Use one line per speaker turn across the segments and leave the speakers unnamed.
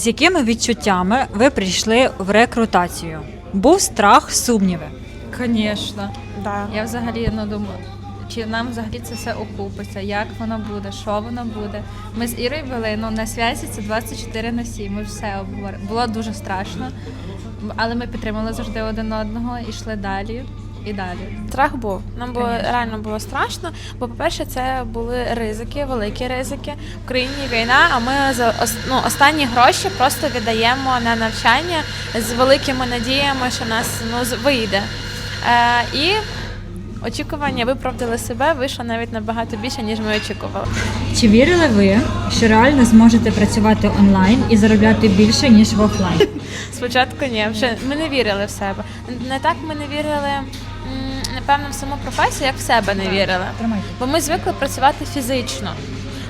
З якими відчуттями ви прийшли в рекрутацію? Був страх, сумніви.
Звісно.
Да.
Я взагалі ну, думаю, чи нам взагалі це все окупиться, як воно буде, що воно буде. Ми з Ірою були ну, на зв'язі це 24 на 7, ми все обговорили. Було дуже страшно, але ми підтримали завжди один одного і йшли далі і далі.
Страх був. Нам було
Конечно.
реально було страшно. Бо, по-перше, це були ризики, великі ризики. В країні війна, а ми за ну, останні гроші просто віддаємо на навчання з великими надіями, що нас ну, вийде. Е, і очікування виправдали себе, вийшло навіть набагато більше, ніж ми очікували.
Чи вірили ви, що реально зможете працювати онлайн і заробляти більше, ніж в офлайн?
Спочатку ні, вже ми не вірили в себе. Не так ми не вірили, напевно, в саму професію, як в себе не вірили. Бо ми звикли працювати фізично.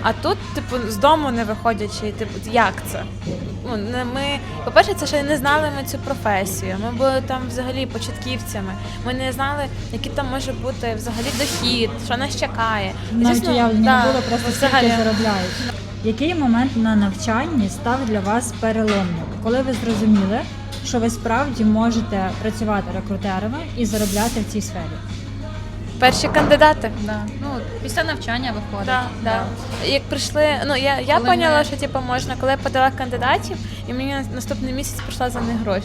А тут, типу, з дому не виходячи, типу, як це? Ну, не ми, по-перше, це ще не знали ми цю професію. Ми були там взагалі початківцями. Ми не знали, який там може бути взагалі дохід, що нас чекає.
Навіть
Звісно,
уявлення
да,
не було просто
взагалі.
скільки заробляють. Який момент на навчанні став для вас переломним? Коли ви зрозуміли, що ви справді можете працювати рекрутерами і заробляти в цій сфері?
Перші кандидати.
Да. Ну, після навчання виходить.
Да, да. Як прийшли, ну я, я
Коли
поняла,
ми-
що типу, можна, коли я подала кандидатів, і мені на- наступний місяць прийшла за них гроші.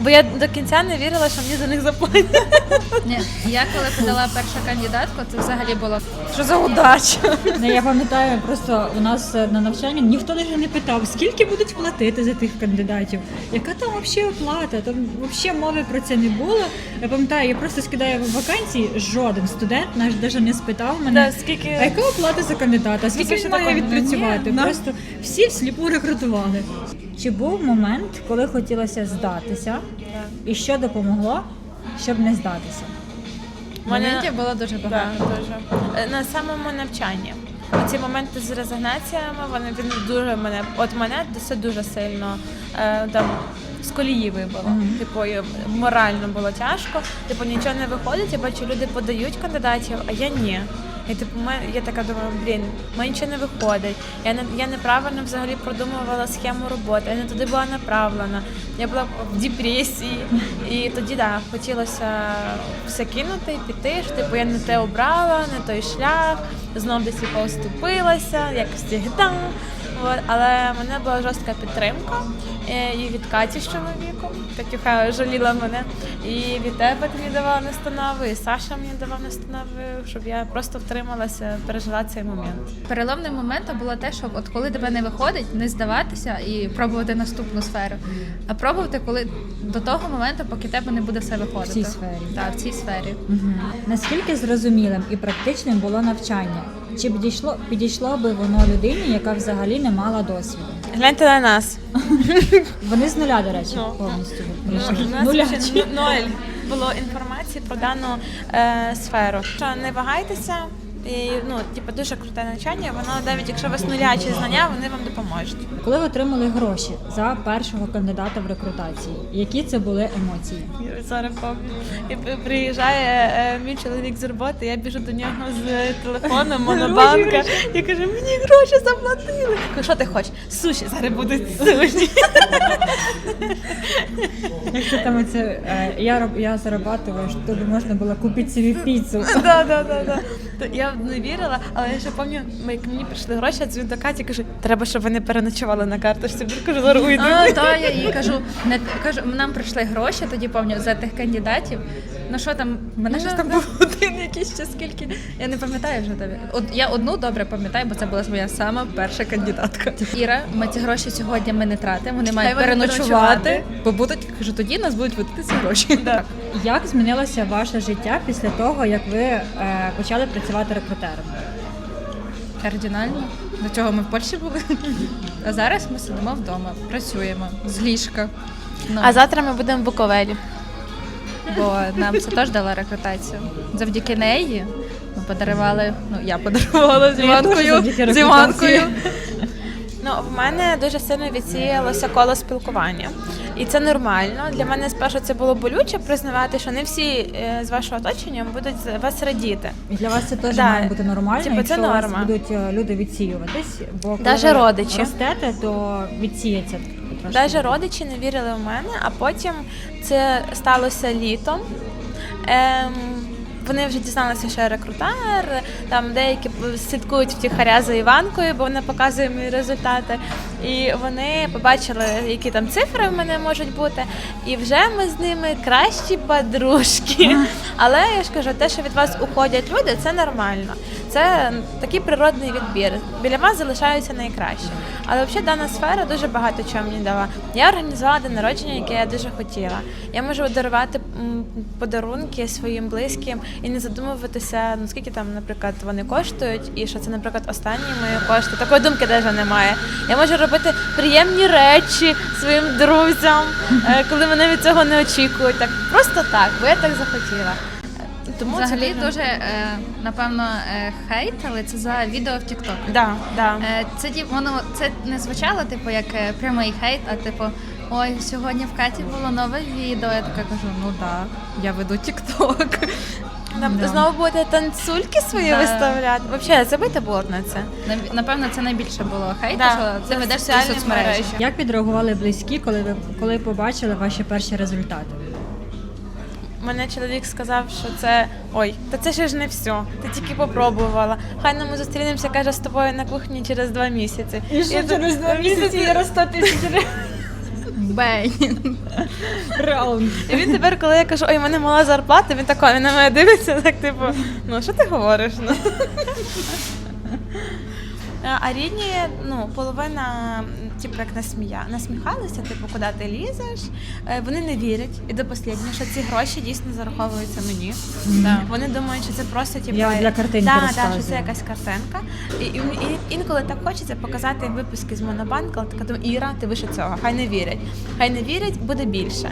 Бо я до кінця не вірила, що мені за них заплатять.
Ні, я коли подала першу кандидатку, це взагалі було
Що за удача?
Ну, я пам'ятаю, просто у нас е, на навчанні ніхто навіть не питав, скільки будуть платити за тих кандидатів, яка там взагалі оплата. Там взагалі мови про це не було. Я пам'ятаю, я просто скидаю в вакансії, жоден студент наш навіть не спитав мене.
Да, скільки
А яка оплата за кандидата? Скільки він
ж
має відпрацювати?
Ні,
Просто всі всліпу рекрутували. Чи був момент, коли хотілося здатися, і що допомогло, щоб не здатися?
Мене-
моментів було дуже
Да,
багато.
дуже. Е, На самому навчанні. Ці моменти з резигнаціями, вони він дуже мене, от мене це дуже сильно е, там з колії вибило. Типу, морально було тяжко. Типу, нічого не виходить. Я бачу, люди подають кандидатів, а я ні. І типу, я така думаю, блін, в мене нічого не виходить. Я не я неправильно взагалі продумувала схему роботи. Я не туди була направлена. Я була в депресії. І тоді да, хотілося все кинути піти. Що, типу, я не те обрала, не той шлях, знов десь поступилася, як завжди. От, але в мене була жорстка підтримка е, і від Каті з чоловіком. Катюха жаліла мене. І від тебе ти мені давала настанови, і Саша мені давав настанови, щоб я просто втрималася, пережила цей момент.
Переломним моментом було те, що от коли тебе не виходить, не здаватися і пробувати наступну сферу, а пробувати, коли до того моменту, поки тебе не буде все виходити.
В цій сфері.
Так, в цій сфері.
Угу. Наскільки зрозумілим і практичним було навчання? Чи підійшло, підійшло би воно людині, яка взагалі не мала досвіду?
Гляньте на нас.
Вони з нуля, до речі,
no.
повністю
У
прийшли.
нас
Нуля.
ноль було інформації про дану е, сферу. Що не вагайтеся. І ну, типу, дуже круте навчання. Воно навіть якщо у вас нулячі знання, вони вам допоможуть.
Коли ви отримали гроші за першого кандидата в рекрутації, які це були емоції?
Я Зараз пам'ятаю. Приїжджає е, мій чоловік з роботи, я біжу до нього з телефоном, монобанка, і кажу, мені гроші заплатили. Кажу, що ти хочеш? Суші, зараз будуть суші.
Як це там оце, е, я, роб- я зарабатываю, щоб можна було купити собі піцу.
Да, да, да, да. То Я не вірила, але я ще пам'ятаю, ми- як мені прийшли гроші, я дзвоню до Каті, кажу, треба, щоб вони переночували на карточці. Кажу, зараз уйду.
А, та я їй кажу, не кажу, нам прийшли гроші, тоді пам'ятаю, за тих кандидатів. Ну що там, мене щось там був один якийсь ще скільки. Я не пам'ятаю вже тобі. От я одну добре пам'ятаю, бо це була моя сама перша кандидатка. Іра, ми ці гроші сьогодні ми не тратимо, вони мають переночувати, бо будуть, кажу, тоді нас будуть ці гроші.
Да.
Як змінилося ваше життя після того, як ви е, почали працювати рекрутером?
Кардинально. До чого ми в Польщі були. А зараз ми сидимо вдома, працюємо з ліжка. Ну,
А завтра ми будемо в Буковелі.
бо нам це теж дала рекрутацію. Завдяки неї ми подарували, ну я подарувала з Іванкою.
завдяки
З Іванкою.
Ну, в мене дуже сильно відсіялося коло спілкування. І це нормально. Для мене спершу це було болюче признавати, що не всі е, з вашого оточення будуть за вас радіти.
І для вас це теж
Да.
має бути нормально,
Типу, це
якщо у вас будуть е, люди відсіюватись, бо
Даже
ви
родичі.
ростете, то відсіється.
Навіть родичі не вірили в мене, а потім це сталося літом. Ем, вони вже дізналися, що я рекрутер. Там деякі слідкують втіхаря за Іванкою, бо вона показує мої результати. І вони побачили, які там цифри в мене можуть бути. І вже ми з ними кращі подружки. Але я ж кажу, те, що від вас уходять люди, це нормально. Це такий природний відбір. Біля вас залишаються найкращі. Але взагалі дана сфера дуже багато чого мені дала. Я організувала день народження, яке я дуже хотіла. Я можу дарувати подарунки своїм близьким і не задумуватися, ну скільки там, наприклад, вони коштують, і що це, наприклад, останні мої кошти. Такої думки навіть немає. Я можу робити приємні речі своїм друзям, е, коли вони від цього не очікують. Так просто так, бо я так захотіла. Тому
Взагалі
це
дуже е, напевно е, хейт, але це за відео в TikTok.
да, да.
Е, Це ті- воно це не звучало, типу, як е, прямий хейт, а типу, ой, сьогодні в Каті було нове відео. Я така кажу, ну так, я веду TikTok.
Нам
Да.
знову будете танцюльки свої
Да.
виставляти. Взагалі, забити було б на це.
Наб- Напевно, це найбільше було хейту,
Да,
що
це
ти ведеш свої
соціальні
соцмережі.
мережі.
Як відреагували близькі, коли ви коли побачили ваші перші результати?
Мене чоловік сказав, що це ой, та це ще ж не все. Ти тільки попробувала. Хай нам ми зустрінемося, каже, з тобою на кухні через два місяці. Я тут-
раз 100 тисяч
Бень.
раунд.
І він тепер, коли я кажу, ой, в мене мала зарплата, він такий, він на мене дивиться, так типу, ну що ти говориш? Ну? А- рідні, ну, половина, типу, як насмія, насміхалися, типу, куди ти лізеш. Е, Вони не вірять і до останнього, що ці гроші дійсно зараховуються мені.
Да.
Вони думають, що це просто типу,
Я для картинки
да, да, що це якась картинка. І, і, і інколи так хочеться показати випуски з монобанку, але така думаю, Іра, ти вище цього. Хай не вірять. Хай не вірять, буде більше.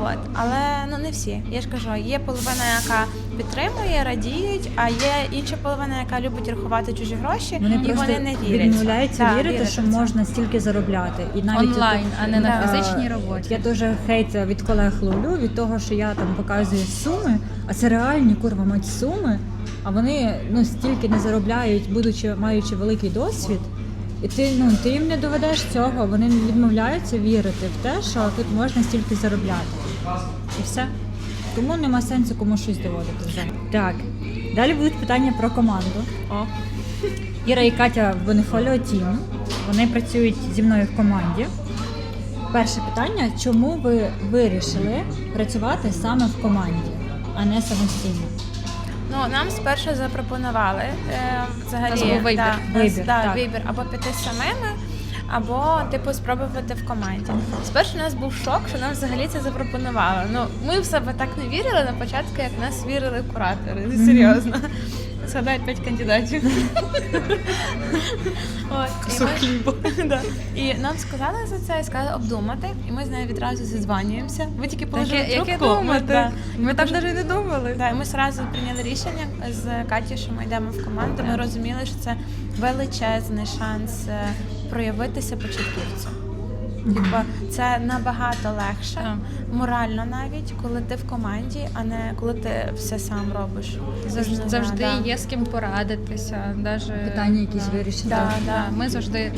От. Але ну не всі. Я ж кажу, є половина, яка підтримує, радіють, а є інша половина, яка любить рахувати чужі гроші,
Вони
і вони не вірять.
відмовляються
Да,
вірити, що можна стільки заробляти. І навіть
Онлайн,
от,
а не на фізичній роботі.
Я дуже хейт від колег ловлю від того, що я там показую суми, а це реальні курва мать суми. А вони ну стільки не заробляють, будучи маючи великий досвід. І ти ну ти їм не доведеш цього. Вони відмовляються вірити в те, що тут можна стільки заробляти. І все. Тому нема сенсу кому щось доводити вже. Так. Далі будуть питання про команду.
О.
Іра і Катя в Бонефоліо Тім. Вони працюють зі мною в команді. Перше питання: чому ви вирішили працювати саме в команді, а не самостійно?
Ну, нам спершу запропонували е, взагалі
нас був вибір.
Да,
Вибір,
да,
так.
вибір або піти самими, або типу спробувати в команді. Спершу у нас був шок, що нам взагалі це запропонували. Ну, ми в себе так не вірили на початку, як нас вірили куратори. Ну, Серйозно. Згадають п'ять кандидатів. І нам сказали за це і сказали обдумати. І ми з нею відразу зізванюємося. Ви тільки положили трубку. ми-
так навіть не думали.
Ми одразу прийняли рішення з Катю, що ми йдемо в команду. Ми розуміли, що це величезний шанс е, проявитися початківцю. Типа це набагато легше, морально навіть, коли ти в команді, а не коли ти все сам робиш.
Завжди, завжди
да.
є з ким порадитися. Даже,
Питання якісь.
Да,
Да,
да.
Ми завжди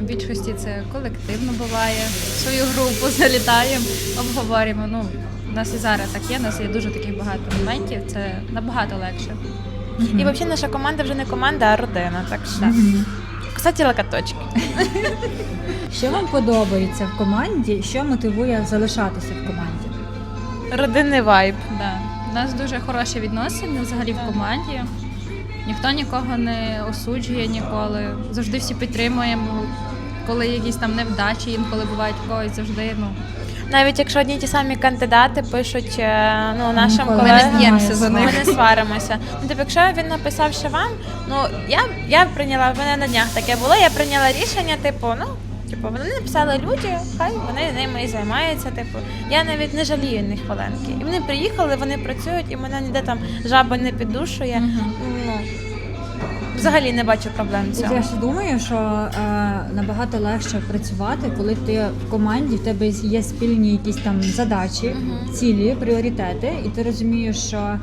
в більшості це колективно буває. В свою групу залітаємо, обговорюємо. Ну, у нас і зараз так є, у нас є дуже таких багато моментів, це набагато легше.
І взагалі наша команда вже не команда, а родина. Так що
Мгм.
Кстати, локоточки.
Що вам подобається в команді? Що мотивує залишатися в команді?
Родинний вайб.
Да. У нас дуже хороші відносини взагалі в команді. Ніхто нікого не осуджує ніколи. Завжди всі підтримуємо. Коли якісь там невдачі, інколи бувають в когось завжди. Ну
Навіть якщо одні ті самі кандидати пишуть е, ну, нашим
Ніколи
колегам,
б'ємося за
ми
них.
не сваримося. Ну, тобто, якщо він написав, що вам, ну я, я прийняла, в мене на днях таке було, я прийняла рішення, типу, ну. Типу, вони написали люди, хай вони ними і займаються. Типу, я навіть не жалію них хвилинки. І вони приїхали, вони працюють, і мене ніде там жаба не піддушує. Ну взагалі не бачу проблем в цьому.
Я ж думаю, що е, набагато легше працювати, коли ти в команді, в тебе є спільні якісь там задачі, цілі, пріоритети, і ти розумієш, що е,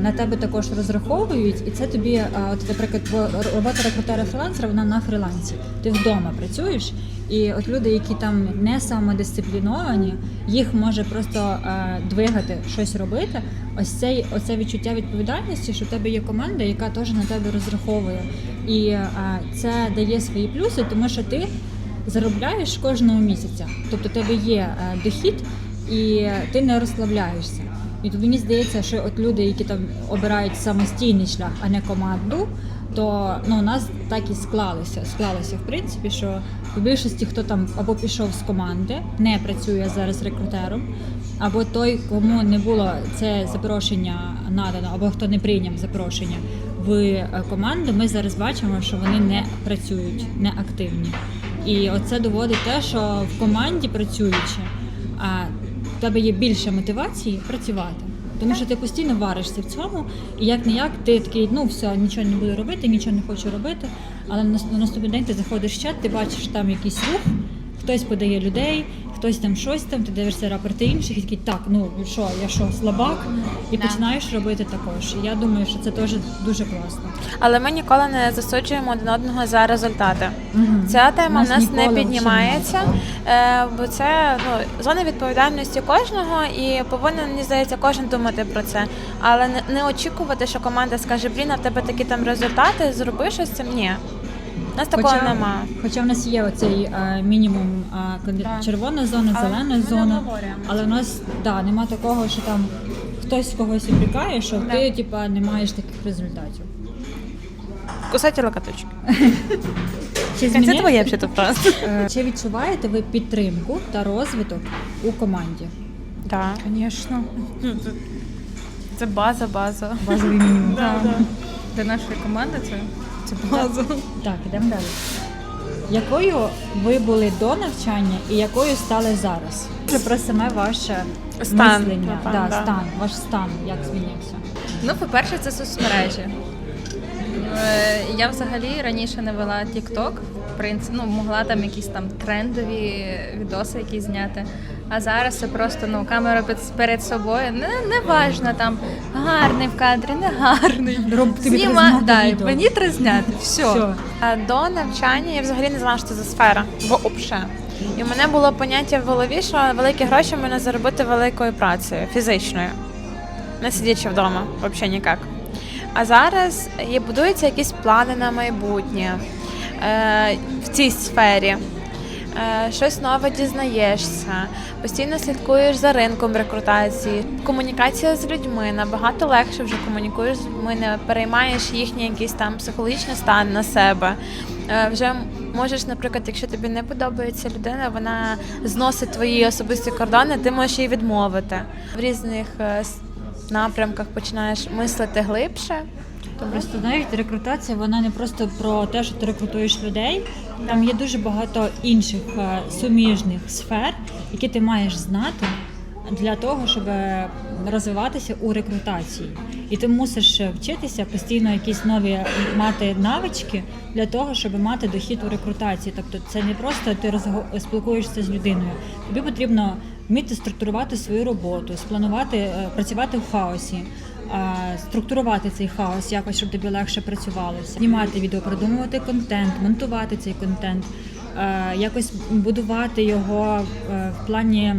на тебе також розраховують, і це тобі, е, от, наприклад, бо робота рекрутера фрілансера, вона на фрілансі. Ти вдома працюєш, І от люди, які там не самодисципліновані, їх може просто е, двигати щось робити. Ось цей оце відчуття відповідальності, що в тебе є команда, яка теж на тебе розраховує. І е, це дає свої плюси, тому що ти заробляєш кожного місяця. Тобто, тебе є е, дохід, і ти не розслабляєшся. І мені здається, що от люди, які там обирають самостійний шлях, а не команду, то ну, у нас так і склалося. Склалося, в принципі, що в більшості, хто там або пішов з команди, не працює зараз рекрутером, або той, кому не було це запрошення надано, або хто не прийняв запрошення в е, команду, ми зараз бачимо, що вони не працюють, не активні. І оце доводить те, що в команді працюючи, а в тебе є більше мотивації працювати. Тому що ти постійно варишся в цьому, і як не як ти такий, ну все, нічого не буду робити, нічого не хочу робити. Але на на наступний день ти заходиш в чат, ти бачиш там якийсь рух, хтось подає людей, хтось там щось там, ти дивишся рапорти інших і такий, так, ну що, я що, слабак, і починаєш робити також. І я думаю, що це теж дуже класно.
Але ми ніколи не засуджуємо один одного за результати.
Мгм.
Ця тема в нас
ніколи
не піднімається, е, бо це ну, зона відповідальності кожного, і повинен, мені здається, кожен думати про це. Але не, не очікувати, що команда скаже, блін, а в тебе такі там результати, зроби щось цим. Ні. У нас такого нема.
Хоча в нас є оцей е, мінімум е, конди-
Так.
червона зона,
Але
зелена
не
зона.
обговорюємо
Але в нас да, нема такого, що там хтось когось упрекає, що
Да.
ти типа не маєш таких результатів.
Кусайте локоточки.
Чи,
Це
зміни-
твоє взагалі просто.
Е, Чи відчуваєте ви підтримку та розвиток у команді?
Так, звісно. Це база, база.
Базовий мінімум.
Да. Для нашої команди це, це база.
Так, ідемо далі. Якою ви були до навчання і якою стали зараз? Вже про саме ваше
Стан,
мислення,
напевно,
да,
да.
стан, ваш стан, як змінився?
Ну, по-перше, це соцмережі. Е, Я взагалі раніше не вела TikTok, в принципі, ну, могла там якісь там трендові відоси якісь зняти. А зараз це просто ну, камера перед собою. Не, не важно там гарний в кадрі, не гарний.
Роб, тобі треба
Зніма,
зняти
да,
відео.
мені треба зняти. Все.
Все.
А До навчання я взагалі не знала, що це за сфера, бо обше. І в мене було поняття в голові, що великі гроші можна заробити великою працею, фізичною, не сидячи вдома, взагалі ніяк. А зараз є, будуються якісь плани на майбутнє е, в цій сфері. Е, щось нове дізнаєшся, постійно слідкуєш за ринком рекрутації. Комунікація з людьми набагато легше вже комунікуєш з людьми, не переймаєш їхній якийсь там психологічний стан на себе. Е, Вже можеш, наприклад, якщо тобі не подобається людина, вона зносить твої особисті кордони, ти можеш їй відмовити. В різних е, напрямках починаєш мислити глибше.
Просто навіть рекрутація, вона не просто про те, що ти рекрутуєш людей. Там є дуже багато інших е, суміжних сфер, які ти маєш знати для того, щоб розвиватися у рекрутації. І ти мусиш вчитися постійно якісь нові мати навички для того, щоб мати дохід у рекрутації. Тобто це не просто ти розго- спілкуєшся з людиною. Тобі потрібно вміти структурувати свою роботу, спланувати, е, працювати в хаосі. Е, Структурувати цей хаос якось, щоб тобі легше працювалося, знімати відео, продумувати контент, монтувати цей контент, е, якось будувати його е, в плані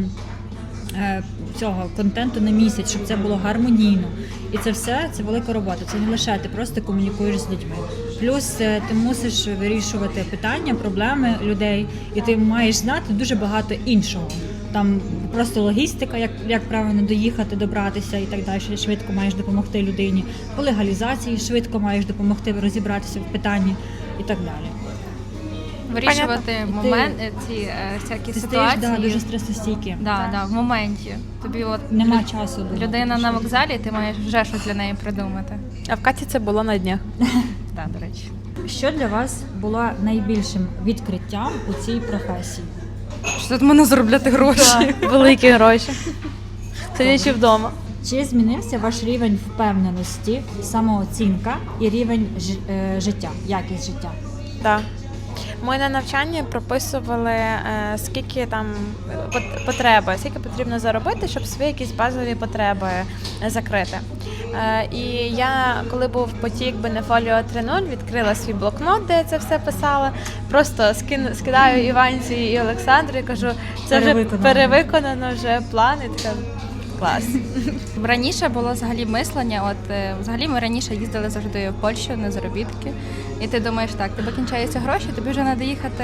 цього контенту на місяць, щоб це було гармонійно. І це все це велика робота. Це не лише ти просто комунікуєш з людьми. Плюс ти мусиш вирішувати питання, проблеми людей, і ти маєш знати дуже багато іншого. Там просто логістика, як, як правильно доїхати, добратися і так далі. Швидко маєш допомогти людині. По легалізації швидко маєш допомогти розібратися в питанні і так далі.
Вирішувати
Понятно.
моменти, ці е, всякі
Ти
ситуації.
да, дуже стресостійким.
Да, да, в моменті. Тобі от
Нема
лю-
часу думати,
людина на вокзалі, ти маєш вже щось для неї придумати.
А в Каті це було на днях.
Так, до речі.
Що для вас було найбільшим відкриттям у цій професії?
Що тут мене заробляти гроші?
Великі гроші. Сидячи вдома.
Чи змінився ваш рівень впевненості, самооцінка і рівень ж- е, життя, якість життя?
Так. Ми на навчанні прописували, е, скільки там пот- потреби, скільки потрібно заробити, щоб свої якісь базові потреби закрити. Е, І я, коли був потік Бенефоліо 3.0, відкрила свій блокнот, де я це все писала. Просто скидаю Іванці і Олександрі, кажу, це вже
Перевиконано.
вже план, і така клас.
Раніше було взагалі мислення. От е, взагалі ми раніше їздили завжди в Польщу на заробітки. І ти думаєш, так, тебе кінчаються гроші, тобі вже треба їхати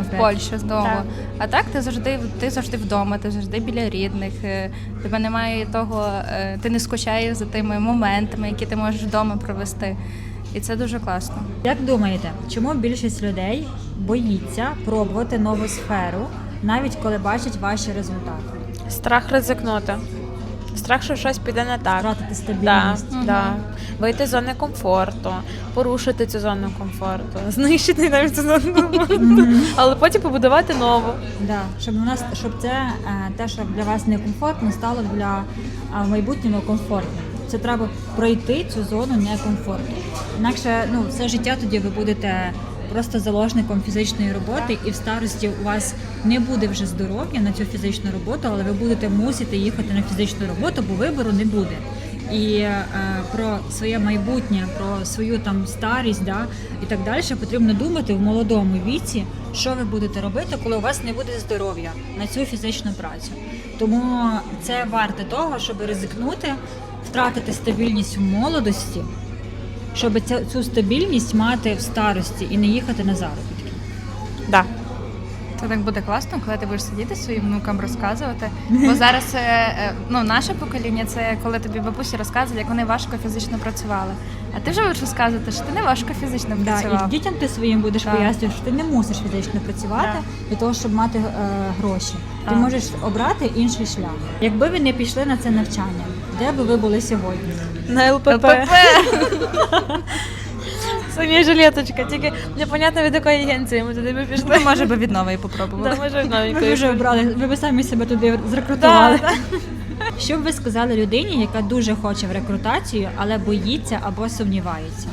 в Польщу знову.
Так.
А так ти завжди ти завжди вдома, ти завжди біля рідних. е, Тебе немає того, е, ти не скучаєш за тими моментами, які ти можеш вдома провести. І це дуже класно.
Як думаєте, чому більшість людей боїться пробувати нову сферу, навіть коли бачать ваші результати?
Страх ризикнути. Страх, що щось піде не так.
Втратити
Да,
стабільність.
Мгм.
да. Вийти з зони комфорту, порушити цю зону комфорту, знищити навіть цю зону комфорту, але потім побудувати нову.
Да, щоб у нас щоб це е, те, що для вас некомфортно, стало для а, в майбутньому комфортним. Це треба пройти цю зону некомфорту. Інакше ну все життя тоді ви будете просто заложником фізичної роботи, і в старості у вас не буде вже здоров'я на цю фізичну роботу, але ви будете мусити їхати на фізичну роботу, бо вибору не буде. І е, про своє майбутнє, про свою там старість, да, і так далі потрібно думати в молодому віці, що ви будете робити, коли у вас не буде здоров'я на цю фізичну працю. Тому це варте того, щоб ризикнути, втратити стабільність в молодості, щоб цю стабільність мати в старості і не їхати на заробітки.
Да.
Це так буде класно, коли ти будеш сидіти своїм внукам розказувати. Бо зараз е, е, ну, наше покоління це коли тобі бабусі розказують, як вони важко фізично працювали. А ти вже будеш розказувати, що ти не важко фізично
Да,
працював.
і дітям ти своїм будеш пояснювати, що ти не мусиш фізично працювати
Так.
для того, щоб мати е, гроші. Ти можеш обрати інший шлях. Якби ви не пішли на це навчання, де би ви були сьогодні?
На ЛПП.
ЛПП.
Самі жилеточка, тільки непонятно від якої агенції ми туди би пішли.
Може би від нової попробували.
Да, може,
Ви
новенької.
вже обрали, ви б самі себе туди зрекрутували.
Да,
Що б ви сказали людині, яка дуже хоче в рекрутацію, але боїться або сумнівається?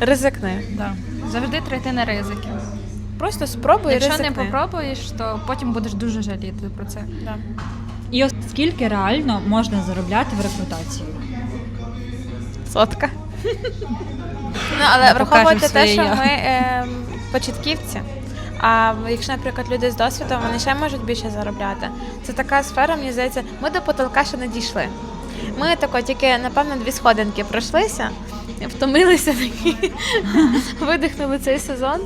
Ризикни.
Да. Завжди тройти на ризики.
Просто спробуй
Якщо
ризикни.
не попробуєш, то потім будеш дуже жаліти про це.
Да.
І от скільки реально можна заробляти в рекрутації?
Сотка. Ну, але
Ми
враховуйте те, що
я.
ми е, початківці. А якщо, наприклад, люди з досвідом, вони ще можуть більше заробляти. Це така сфера, мені здається, ми до потолка ще не дійшли. Ми тако тільки, напевно, дві сходинки пройшлися, втомилися такі, видихнули цей сезон.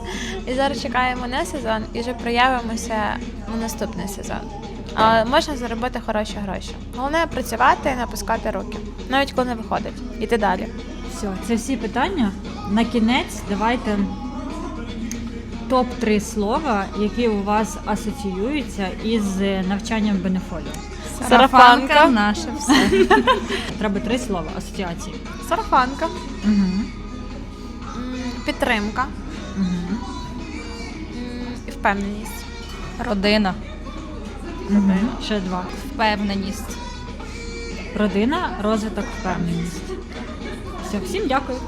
І зараз чекаємо не сезон і вже проявимося на наступний сезон. Можна заробити хороші гроші. Головне працювати і напускати руки, навіть коли не виходить. Іти далі.
Все, це всі питання. На кінець давайте топ-3 слова, які у вас асоціюються із навчанням Бенефоліо.
Сарафанка.
наше все.
Треба три слова асоціації.
Сарафанка,
Угу.
підтримка
Угу.
і впевненість.
Родина,
Угу. Ще два.
впевненість.
Родина, розвиток, впевненість. Все, всім дякую.